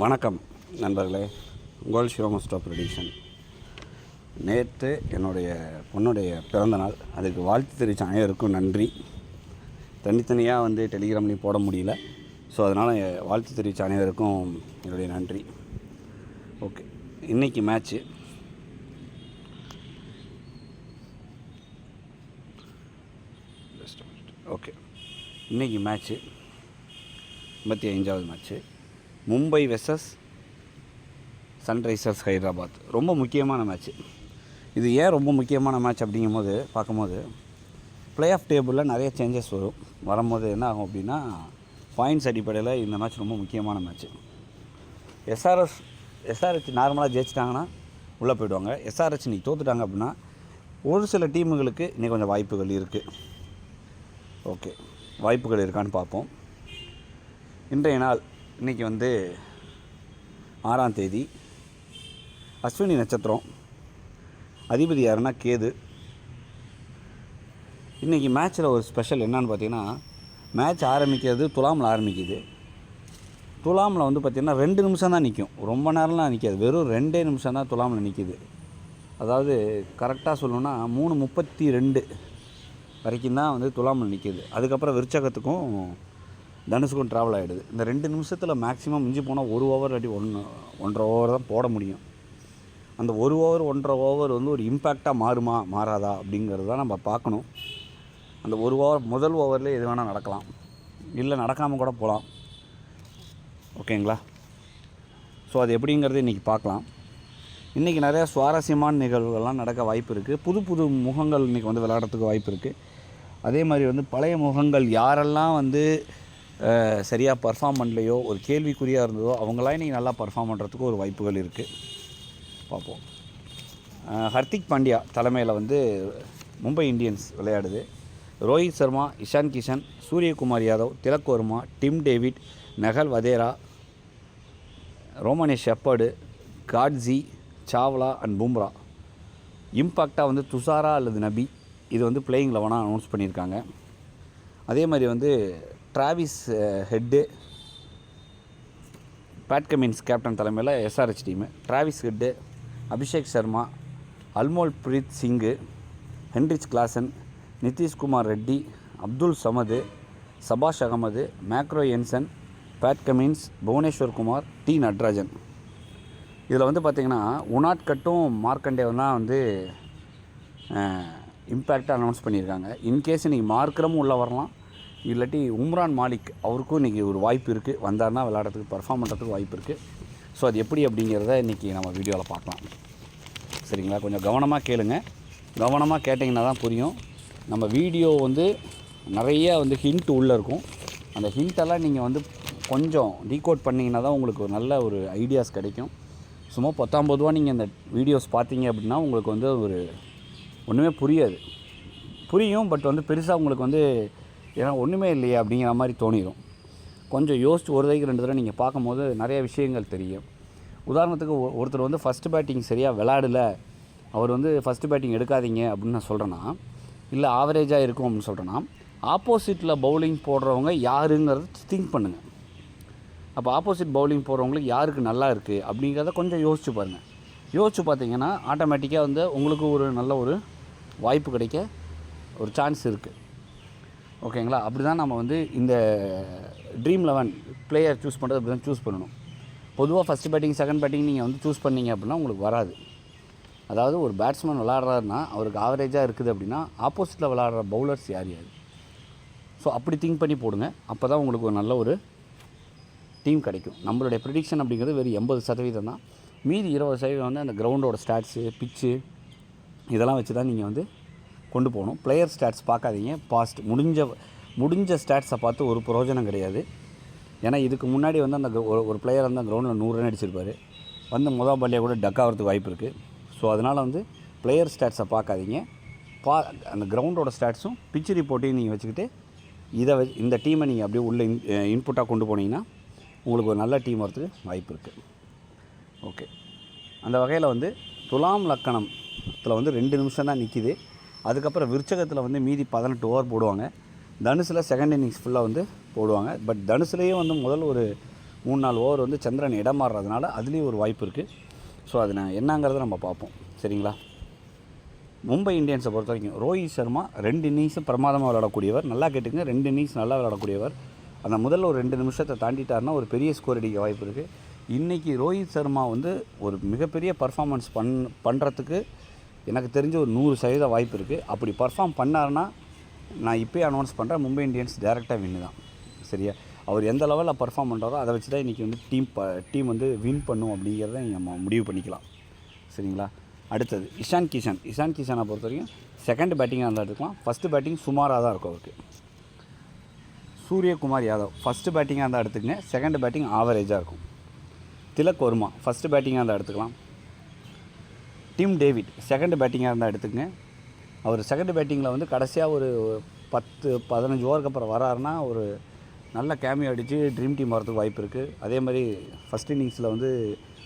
வணக்கம் நண்பர்களே. உங்கள் சிவமஸ்டோ ப்ரொடியூஷன் நேற்று என்னுடைய பொண்ணுடைய பிறந்தநாள். அதுக்கு வாழ்த்து தெரிவித்த அனைவருக்கும் நன்றி. தனித்தனியாக வந்து டெலிகிராம்லேயும் போட முடியல. ஸோ அதனால் வாழ்த்து தெரிவித்த அனைவருக்கும் என்னுடைய நன்றி. ஓகே இன்றைக்கி மேட்ச்சு ஓகே இன்றைக்கி மேட்ச்சு ஐம்பத்தி ஐந்தாவது match Mumbai versus Sunrisers Hyderabad. ரொம்ப முக்கியமான மேட்ச்சு இது ஏன் ரொம்ப முக்கியமான மேட்ச் அப்படிங்கும்போது பார்க்கும்போது ப்ளே ஆஃப் டேபிளில் நிறைய சேஞ்சஸ் வரும். வரும்போது என்ன ஆகும் அப்படின்னா பாயிண்ட்ஸ் அடிப்படையில் இந்த மேட்ச் ரொம்ப முக்கியமான மேட்ச்சு எஸ்ஆர்எஸ் எஸ்ஆர்ஹெச் நார்மலாக ஜெயிச்சிட்டாங்கன்னா உள்ளே போயிடுவாங்க. எஸ்ஆர்ஹெச் நீ தோத்துட்டாங்க அப்படின்னா ஒரு சில டீமுகளுக்கு இன்னும் கொஞ்சம் வாய்ப்புகள் இருக்குது ஓகே வாய்ப்புகள் இருக்கான்னு பார்ப்போம். இன்றைய நாள் இன்றைக்கி வந்து ஆறாம் தேதி அஸ்வினி நட்சத்திரம். அதிபதி யாருன்னா கேது. இன்றைக்கி மேட்ச்சில் ஒரு ஸ்பெஷல் என்னன்னு பார்த்தீங்கன்னா மேட்ச் ஆரம்பிக்கிறது துலாமில் ஆரம்பிக்குது. துலாமில் வந்து பார்த்திங்கன்னா ரெண்டு நிமிஷம் தான் நிற்கும் ரொம்ப நேரம்லாம் நிற்காது வெறும் ரெண்டே நிமிஷம் தான் துலாமில் நிற்கிது அதாவது கரெக்டாக சொல்லணும்னா மூணு முப்பத்தி ரெண்டு வரைக்கும் தான் வந்து துலாமில் நிற்கிது அதுக்கப்புறம் விருச்சகத்துக்கும் தனுஷுக்கும் ட்ராவல் ஆகிடுது இந்த ரெண்டு நிமிஷத்தில் மேக்ஸிமம் மிஞ்சி போனால் ஒரு ஓவர் அடி ஒன்று ஒன்றரை ஓவர் தான் போட முடியும். அந்த ஒரு ஓவர் ஒன்றரை ஓவர் வந்து ஒரு இம்பேக்டாக மாறுமா மாறாதா அப்படிங்கிறது தான் நம்ம பார்க்கணும். அந்த ஒரு ஓவர் முதல் ஓவரில் எது வேணால் நடக்கலாம். இல்லை நடக்காமல் கூட போகலாம் ஓகேங்களா ஸோ அது எப்படிங்கிறது இன்றைக்கி பார்க்கலாம். இன்றைக்கி நிறையா சுவாரஸ்யமான நிகழ்வுகள்லாம் நடக்க வாய்ப்பு இருக்குது புது புது முகங்கள் இன்றைக்கி வந்து விளையாடுறதுக்கு வாய்ப்பு இருக்குது அதே மாதிரி வந்து பழைய முகங்கள் யாரெல்லாம் வந்து சரியாக பர்ஃபார்ம் பண்ணலையோ ஒரு கேள்விக்குறியாக இருந்ததோ அவங்களாம் இன்றைக்கி நல்லா பர்ஃபார்ம் பண்ணுறதுக்கு ஒரு வாய்ப்புகள் இருக்குது பார்ப்போம் ஹர்திக் பாண்டியா தலைமையில் வந்து மும்பை இந்தியன்ஸ் விளையாடுது. Rohit Sharma Ishan Kishan Suryakumar Yadav Tilak Varma Tim David Nehal Wadhera Romario Shepherd Coetzee Chawla and Bumrah. இம்பாக்டாக வந்து துஷாரா அல்லது நபி. இது வந்து பிளேயிங் லெவனாக அனௌன்ஸ் பண்ணியிருக்காங்க. அதே மாதிரி வந்து Travis Head Pat Cummins captain தலைமையில் SRH team Travis Head Abhishek Sharma Anmolpreet Singh Heinrich Klaasen Nitish Kumar Reddy Abdul Samad Shahbaz Ahmed macro Jansen Pat Cummins Bhuvneshwar Kumar T Natarajan இதில் வந்து பார்த்திங்கன்னா உனாட்கட்டும் மார்க்கண்டேவன் தான் வந்து இம்பேக்டாக அனௌன்ஸ் பண்ணியிருக்காங்க. In case இன்றைக்கி மார்க்கரமும் உள்ளே வரலாம். இல்லாட்டி உம்ரான் மாலிக் அவருக்கும் இன்றைக்கி ஒரு வாய்ப்பு இருக்குது வந்தார்னா விளையாடுறதுக்கு பர்ஃபார்ம் பண்ணுறதுக்கு வாய்ப்பு இருக்குது ஸோ அது எப்படி அப்படிங்கிறத இன்றைக்கி நம்ம வீடியோவில் பார்க்கலாம். சரிங்களா? கொஞ்சம் கவனமாக கேளுங்க. கவனமாக கேட்டிங்கன்னா தான் புரியும். நம்ம வீடியோ வந்து நிறைய வந்து ஹிண்ட் உள்ளே இருக்கும். அந்த ஹிண்ட்டெல்லாம் நீங்கள் வந்து கொஞ்சம் டீகோட் பண்ணிங்கன்னா தான் உங்களுக்கு ஒரு நல்ல ஒரு ஐடியாஸ் கிடைக்கும். சும்மா பத்தாம்பது ரூபா நீங்கள் இந்த வீடியோஸ் பார்த்தீங்க அப்படின்னா உங்களுக்கு வந்து ஒரு ஒன்றுமே புரியாது. புரியும் பட் வந்து பெருசாக உங்களுக்கு வந்து ஏன்னா ஒன்றுமே இல்லையே அப்படிங்கிற மாதிரி தோணிடும் கொஞ்சம் யோசிச்சு ஒரு தடவைக்கு ரெண்டு தடவை நீங்கள் பார்க்கும்போது நிறைய விஷயங்கள் தெரியும். உதாரணத்துக்கு ஒ- ஒருத்தர் வந்து ஃபஸ்ட்டு பேட்டிங் சரியாக விளையாடல அவர் வந்து ஃபஸ்ட்டு பேட்டிங் எடுக்காதீங்க அப்படின்னு நான் சொல்கிறேன்னா இல்லை ஆவரேஜாக இருக்கும் அப்படின்னு சொல்கிறேன்னா ஆப்போசிட்டில் பவுலிங் போடுறவங்க யாருங்கிறத திங்க் பண்ணுங்கள் அப்போ ஆப்போசிட் பவுலிங் போடுறவங்களுக்கு யாருக்கு நல்லா இருக்குது அப்படிங்கிறத கொஞ்சம் யோசிச்சு பாருங்கள் யோசிச்சு பார்த்தீங்கன்னா ஆட்டோமேட்டிக்காக வந்து உங்களுக்கு ஒரு நல்ல ஒரு வாய்ப்பு கிடைக்க ஒரு சான்ஸ் இருக்குது ஓகேங்களா? அப்படி தான் நம்ம வந்து இந்த ட்ரீம் லெவன் பிளேயர் சூஸ் பண்ணுறது அப்படி தான் சூஸ் பண்ணணும். பொதுவாக ஃபஸ்ட் பேட்டிங் செகண்ட் பேட்டிங் நீங்கள் வந்து சூஸ் பண்ணீங்க அப்படின்னா உங்களுக்கு வராது. அதாவது ஒரு பேட்ஸ்மேன் விளாட்றாருன்னா அவருக்கு ஆவரேஜாக இருக்குது அப்படின்னா ஆப்போசிட்டில் விளாட்ற பவுலர்ஸ் யார் யார்? ஸோ அப்படி திங்க் பண்ணி போடுங்க. அப்போ தான் உங்களுக்கு ஒரு நல்ல ஒரு டீம் கிடைக்கும். நம்மளுடைய ப்ரிடிக்ஷன் அப்படிங்கிறது வெறும் எண்பது சதவீதம் தான். மீதி இருபது சதவீதம் வந்து அந்த கிரவுண்டோட ஸ்டாட்ஸு பிச்சு இதெல்லாம் வச்சு தான் நீங்கள் வந்து கொண்டு போகணும். பிளேயர் ஸ்டாட்ஸ் பார்க்காதீங்க. பாஸ்ட் முடிஞ்ச முடிஞ்ச ஸ்டாட்ஸை பார்த்து ஒரு பிரயோஜனம் கிடையாது. ஏன்னா இதுக்கு முன்னாடி வந்து அந்த ஒரு ஒரு பிளேயர் வந்து அந்த கிரவுண்டில் நூறு ரன் அடிச்சிருப்பார். வந்து முதல் பால்லையே கூட டக் ஆகிறதுக்கு வாய்ப்பு இருக்குது ஸோ அதனால் வந்து பிளேயர் ஸ்டாட்ஸை பார்க்காதீங்க. பா அந்த கிரவுண்டோட ஸ்டாட்ஸும் பிச் ரிப்போர்ட்டையும் நீங்கள் வச்சுக்கிட்டு இதை வச்சு இந்த டீமை நீங்கள் அப்படியே உள்ளே இன் இன்புட்டாக கொண்டு போனீங்கன்னா உங்களுக்கு ஒரு நல்ல டீம் வரதுக்கு வாய்ப்பு இருக்குது ஓகே அந்த வகையில் வந்து துலாம் லக்கணத்தில் வந்து ரெண்டு நிமிஷம் தான் நிற்கிது அதுக்கப்புறம் விருச்சகத்தில் வந்து மீதி பதினெட்டு ஓவர் போடுவாங்க. தனுசில் செகண்ட் இன்னிங்ஸ் ஃபுல்லாக வந்து போடுவாங்க. பட் தனுசுலேயும் வந்து முதல் ஒரு மூணு நாலு ஓவர் வந்து சந்திரன் இடம் மாறுறதுனால அதுலேயும் ஒரு வாய்ப்பு இருக்குது ஸோ அது நான் என்னங்கிறத நம்ம பார்ப்போம். சரிங்களா? மும்பை இந்தியன்ஸை பொறுத்த வரைக்கும் ரோஹித் சர்மா ரெண்டு இன்னிங்ஸும் பிரமாதமாக விளையாடக்கூடியவர். நல்லா கேட்டுங்க ரெண்டு இன்னிங்ஸ் நல்லா விளையாடக்கூடியவர். அந்த முதல்ல ஒரு ரெண்டு நிமிஷத்தை தாண்டிட்டார்னா ஒரு பெரிய ஸ்கோர் அடிக்க வாய்ப்பு இருக்குது இன்றைக்கி ரோஹித் சர்மா வந்து ஒரு மிகப்பெரிய பர்ஃபார்மன்ஸ் பண் பண்ணுறதுக்கு எனக்கு தெரிஞ்ச ஒரு நூறு சதவீத வாய்ப்பு இருக்குது அப்படி பர்ஃபார்ம் பண்ணாருன்னா நான் இப்போயே அனௌன்ஸ் பண்ணுறேன் மும்பை இந்தியன்ஸ் டேரெக்டாக வின்னு தான். சரியா? அவர் எந்த லெவலில் பர்ஃபார்ம் பண்ணுறாரோ அதை வச்சு தான் இன்றைக்கி வந்து டீம் ப டீம் வந்து வின் பண்ணும் அப்படிங்கிறத நம்ம முடிவு பண்ணிக்கலாம். சரிங்களா? அடுத்தது இஷான் கிஷன். இஷான் கிஷனை பொறுத்த வரைக்கும் செகண்ட் பேட்டிங்காக இருந்தால் எடுத்துக்கலாம். ஃபஸ்ட்டு பேட்டிங் சுமாராக தான் இருக்கும் அவருக்கு. சூரியகுமார் யாதவ். ஃபஸ்ட்டு பேட்டிங்காக இருந்தால் எடுத்துக்கங்க. செகண்ட் பேட்டிங் ஆவரேஜாக இருக்கும். திலக் வர்மா. ஃபஸ்ட்டு பேட்டிங்காக இருந்தால் எடுத்துக்கலாம். டிம் டேவிட் செகண்ட் பேட்டிங்காக இருந்தால் எடுத்துங்க அவர் செகண்ட் பேட்டிங்கில் வந்து கடைசியாக ஒரு பத்து பதினஞ்சு ஓவருக்கு அப்புறம் வராருன்னா ஒரு நல்ல கேமியோ அடித்து ட்ரீம் டீம் வரதுக்கு வாய்ப்பு இருக்குது அதே மாதிரி ஃபஸ்ட் இன்னிங்ஸில் வந்து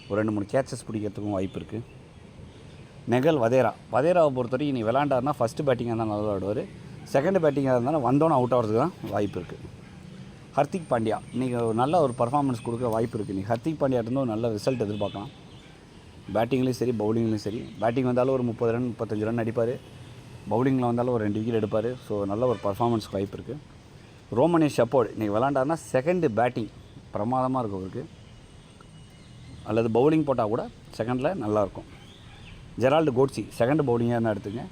ஒரு ரெண்டு மூணு கேச்சஸ் பிடிக்கிறதுக்கும் வாய்ப்பு இருக்குது நெகல் வதேரா. வதேராவை பொறுத்த வரைக்கும் நீ விளாண்டாருனா ஃபஸ்ட்டு பேட்டிங்காக தான் நல்லா விளாடுவார் செகண்ட் பேட்டிங்காக இருந்தாலும் வந்தோன்னே அவுட் ஆகிறதுக்கு தான் வாய்ப்பு இருக்குது ஹர்திக் பாண்டியா இன்றைக்கி ஒரு நல்ல ஒரு பர்ஃபார்மன்ஸ் கொடுக்க வாய்ப்பு இருக்குது நீ ஹர்திக் பாண்டியா ஒரு நல்ல ரிசல்ட் எதிர்பார்க்கலாம். பேட்டிங்லேயும் சரி பவுலிங்லேயும் சரி. பேட்டிங் வந்தாலும் ஒரு முப்பது ரன் முப்பத்தஞ்சு ரன் அடிப்பார். பவுலிங்கில் வந்தாலும் ஒரு ரெண்டு விக்கெட் எடுப்பார். ஸோ நல்ல ஒரு பர்ஃபார்மன்ஸ்க்கு வாய்ப்பு இருக்குது ரோமனே ஷப்போர்ட் இன்றைக்கி விளாண்டாருன்னா செகண்டு பேட்டிங் பிரமாதமாக இருக்கும் அவருக்கு. அல்லது பவுலிங் போட்டால் கூட செகண்டில் நல்லாயிருக்கும் ஜெரால்டு கோட்ஸி செகண்ட் பவுலிங்காக இருந்தால் எடுத்துங்க.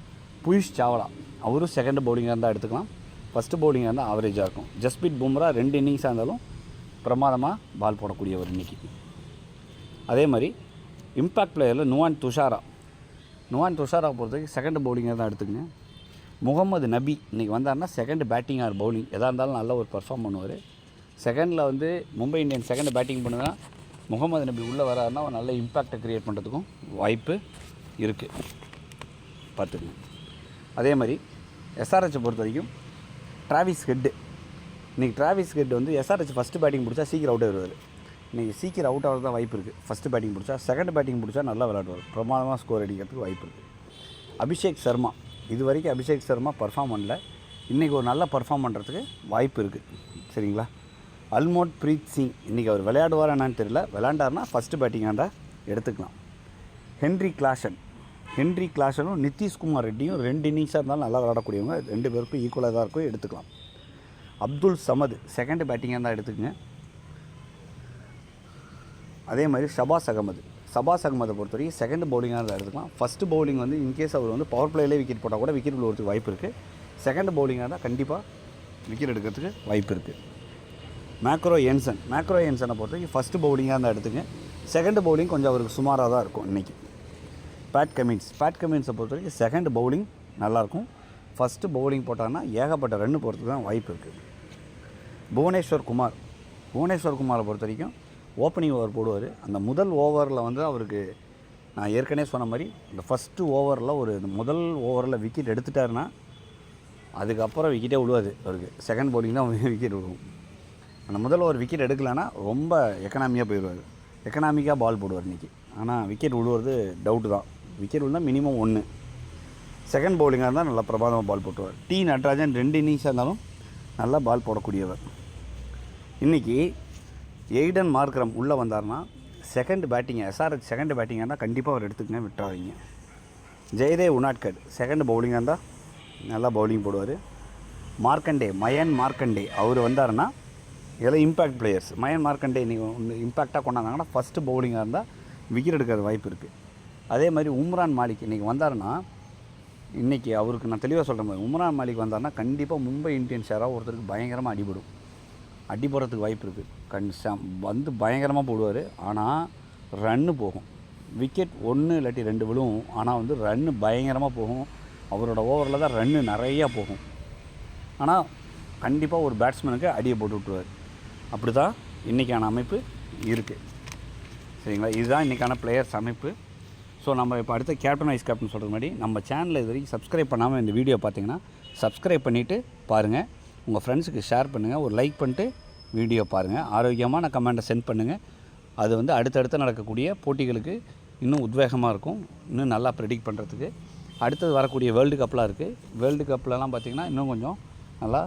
புயிஷ் சாவலா அவரும் செகண்ட் பவுலிங்காக இருந்தால் எடுத்துக்கலாம். ஃபஸ்ட்டு பவுலிங்காக இருந்தால் ஆவரேஜாக இருக்கும். ஜஸ்பீட் பும்ரா ரெண்டு இன்னிங்ஸாக இருந்தாலும் பிரமாதமாக பால் போடக்கூடியவர் இன்றைக்கி அதே மாதிரி இம்பேக்ட் பிளேயரில் நுவான் துஷாரா நுவான் துஷாரா பொறுத்த வரைக்கும் செகண்ட் பவுலிங்காக தான் எடுத்துக்கங்க. முகமது நபி இன்றைக்கி வந்தாருன்னா செகண்ட் பேட்டிங் ஆர் பவுலிங் எதாக இருந்தாலும் நல்ல ஒரு பர்ஃபார்ம் பண்ணுவார். செகண்டில் வந்து மும்பை இந்தியன்ஸ் செகண்ட் பேட்டிங் பண்ணுதுன்னா முகமது நபி உள்ளே வராருன்னா ஒரு நல்ல இம்பேக்டை க்ரியேட் பண்ணுறதுக்கும் வாய்ப்பு இருக்குது பார்த்துக்கங்க. அதே மாதிரி எஸ்ஆர்ஹெச்சை பொறுத்த வரைக்கும் டிராவிஸ் ஹெட்டு இன்றைக்கி டிராவிஸ் ஹெட் வந்து எஸ்ஆர்ஹெச் ஃபஸ்ட்டு பேட்டிங் பிடிச்சா சீக்கிரம் அவுட் ஆயிடுவார். இன்றைக்கி சீக்கிரம் அவுட் ஆகிறது தான் வாய்ப்பு இருக்குது ஃபஸ்ட்டு பேட்டிங் பிடிச்சா செகண்ட் பேட்டிங் பிடிச்சா நல்லா விளையாடுவார். பிரமாதமாக ஸ்கோர் அடிக்கிறதுக்கு வாய்ப்பு இருக்குது அபிஷேக் சர்மா இது வரைக்கும் அபிஷேக் சர்மா பர்ஃபார்ம் பண்ணல. இன்றைக்கி ஒரு நல்ல பர்ஃபார்ம் பண்ணுறதுக்கு வாய்ப்பு இருக்குது சரிங்களா? அல்மோட் பிரீத் சிங் இன்றைக்கி அவர் விளையாடுவார் என்னன்னு தெரியல. விளையாண்டார்னா ஃபஸ்ட்டு பேட்டிங்காக இருந்தால் எடுத்துக்கலாம். ஹென்ரி கிளாஷன் ஹென்ரி கிளாஷனும் நிதிஷ்குமார் ரெட்டியும் ரெண்டு இன்னிங்ஸாக இருந்தாலும் நல்லா விளையாடக்கூடியவங்க. ரெண்டு பேருக்கும் ஈக்குவலாக தான் இருக்கும். எடுத்துக்கலாம். அப்துல் சமது செகண்ட் பேட்டிங்காக இருந்தால் எடுத்துக்கங்க. அதே மாதிரி ஷபாஸ் அகமது சபாஸ் அகமதை பொறுத்த வரைக்கும் செகண்ட் பவுலிங்காக தான் எடுத்துக்கலாம். ஃபஸ்ட்டு பவுலிங் வந்து இன்கேஸ் அவர் வந்து பவர் பிளேலே விக்கெட் போட்டால் கூட விக்கெட் விழுவதுக்கு வாய்ப்பு இருக்குது செகண்ட் பவுலிங்காக இருந்தால் கண்டிப்பாக விக்கெட் எடுக்கிறதுக்கு வாய்ப்பு இருக்குது மேக்ரோ என்சன் மேக்ரோ என்சனை பொறுத்த வரைக்கும் ஃபஸ்ட்டு பவுலிங்காக தான் எடுத்துங்க. செகண்ட் பவுலிங் கொஞ்சம் அவருக்கு சுமாராக தான் இருக்கும் இன்றைக்கி பேட் கமின்ஸ் பேட் கமின்ஸை பொறுத்த வரைக்கும் செகண்ட் பவுலிங் நல்லாயிருக்கும் ஃபஸ்ட்டு பவுலிங் போட்டாங்கன்னா ஏகப்பட்ட ரன்னு போகிறதுக்கு தான் வாய்ப்பு இருக்குது புவனேஸ்வர் குமார். புவனேஸ்வர் குமாரை பொறுத்த வரைக்கும் ஓப்பனிங் ஓவர் போடுவார். அந்த முதல் ஓவரில் வந்து அவருக்கு நான் ஏற்கனவே சொன்ன மாதிரி இந்த ஃபஸ்ட்டு ஓவரில் ஒரு இந்த முதல் ஓவரில் விக்கெட் எடுத்துட்டாருன்னா அதுக்கப்புறம் விக்கெட்டே விழுவாது அவருக்கு. செகண்ட் பவுலிங் தான் விக்கெட் விழுவும். அந்த முதல்ல ஒரு விக்கெட் எடுக்கலைன்னா ரொம்ப எக்கனாமியாக போயிடுவார். எக்கனாமிக்காக பால் போடுவார் இன்றைக்கி ஆனால் விக்கெட் விழுவுறது டவுட்டு தான். விக்கெட் விழுந்தால் மினிமம் ஒன்று செகண்ட் பவுலிங்காக இருந்தால் நல்லா பிரபாதமாக பால் போட்டுவார் டி நட்ராஜன் ரெண்டு இன்னிங்ஸாக இருந்தாலும் நல்லா பால் போடக்கூடியவர். இன்றைக்கி எய்டன் மார்க்ரம் உள்ளே வந்தார்னா செகண்ட் பேட்டிங் எஸ்ஆர்ஹெச் செகண்ட் பேட்டிங்காக இருந்தால் கண்டிப்பாக அவர் எடுத்துக்கங்க விட்டுறாதீங்க. ஜெயதேவ் உனாட்கட் செகண்ட் பவுலிங்காக இருந்தால் நல்லா பவுலிங் போடுவார். மார்க்கண்டே மயன் மார்க்கண்டே அவர் வந்தாருன்னா இதெல்லாம் இம்பேக்ட் பிளேயர்ஸ் மயன் மார்க்கண்டே நீங்கள் ஒன்று இம்பேக்டாக கொண்டாந்தாங்கன்னா ஃபஸ்ட்டு பவுலிங்காக இருந்தால் விக்கெட் எடுக்கிற வாய்ப்பு இருக்குது அதே மாதிரி உம்ரான் மாலிக் இன்றைக்கி வந்தாருன்னா இன்றைக்கி அவருக்கு நான் தெளிவாக சொல்கிற மாதிரி உம்ரான் மாலிக் வந்தாருன்னா கண்டிப்பாக மும்பை இந்தியன்ஸ் யாராவது ஒருத்தருக்கு பயங்கரமாக அடிபடும். அடி போடுறதுக்கு வாய்ப்பு இருக்குது கண் சம் வந்து பயங்கரமாக போடுவார். ஆனால் ரன்னு போகும். விக்கெட் ஒன்று இல்லாட்டி ரெண்டு விழுவும். ஆனால் வந்து ரன்னு பயங்கரமாக போகும். அவரோட ஓவரில் தான் ரன்னு நிறையா போகும். ஆனால் கண்டிப்பாக ஒரு பேட்ஸ்மேனுக்கு அடியை போட்டு விட்ருவார் அப்படி தான் இன்றைக்கான அமைப்பு இருக்குது சரிங்களா? இதுதான் இன்றைக்கான பிளேயர்ஸ் அமைப்பு. ஸோ நம்ம இப்போ அடுத்த கேப்டன் வைஸ் கேப்டன் சொல்கிற மாதிரி நம்ம சேனலில் இது வரைக்கும் சப்ஸ்கிரைப் பண்ணாமல் இந்த வீடியோ பார்த்தீங்கன்னா சப்ஸ்கிரைப் பண்ணிவிட்டு பாருங்கள் உங்கள் ஃப்ரெண்ட்ஸுக்கு ஷேர் பண்ணுங்கள் ஒரு லைக் பண்ணிட்டு வீடியோ பாருங்கள் ஆரோக்கியமான கமெண்ட்டை சென்ட் பண்ணுங்கள் அது வந்து அடுத்தடுத்து நடக்கக்கூடிய போட்டிகளுக்கு இன்னும் உத்வேகமாக இருக்கும். இன்னும் நல்லா ப்ரெடிக்ட் பண்ணுறதுக்கு அடுத்தது வரக்கூடிய வேர்ல்டு கப்லாம் இருக்குது வேர்ல்டு கப்லலாம் பார்த்திங்கன்னா இன்னும் கொஞ்சம் நல்லா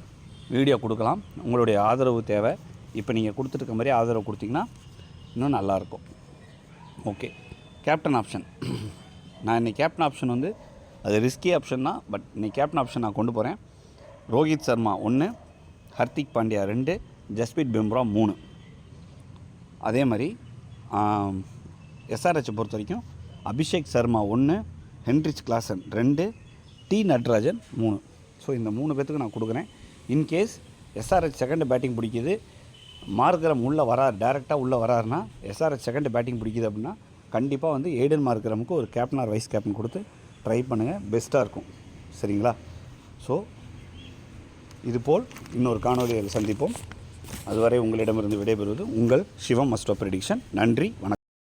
வீடியோ கொடுக்கலாம். உங்களுடைய ஆதரவு தேவை. இப்போ நீங்கள் கொடுத்துருக்க மாதிரி ஆதரவு கொடுத்தீங்கன்னா இன்னும் நல்லாயிருக்கும் ஓகே கேப்டன் ஆப்ஷன் நான் இன்னைக்கு கேப்டன் ஆப்ஷன் வந்து அது ரிஸ்கி ஆப்ஷன் தான் பட் இன்றைக்கி கேப்டன் ஆப்ஷன் நான் கொண்டு போகிறேன் ரோஹித் சர்மா ஒன்று ஹர்திக் பாண்டியா ரெண்டு ஜஸ்பீத் பிம்ரா மூணு. அதே மாதிரி எஸ்ஆர்ஹெச்சை பொறுத்த வரைக்கும் அபிஷேக் சர்மா ஒன்று ஹென்ரிச் கிளாசன் ரெண்டு டி நட்ராஜன் மூணு. ஸோ இந்த மூணு பேர்த்துக்கு நான் கொடுக்குறேன். In case SRH second batting பிடிக்குது மார்க்கரம் உள்ளே வரார் டேரெக்டாக உள்ளே வராருன்னா எஸ்ஆர்ஹெச் செகண்ட் பேட்டிங் பிடிக்குது அப்படின்னா கண்டிப்பாக வந்து ஏடன் மார்க்கரமுக்கு ஒரு கேப்டன் ஆர் வைஸ் கேப்டன் கொடுத்து ட்ரை பண்ணுங்கள் பெஸ்ட்டாக இருக்கும். சரிங்களா? ஸோ இதுபோல் இன்னொரு காணொலியில் சந்திப்போம். அதுவரை உங்களிடமிருந்து விடைபெறுவது உங்கள் சிவம் மஸ்டோ ப்ரெடிக்ஷன். நன்றி வணக்கம்.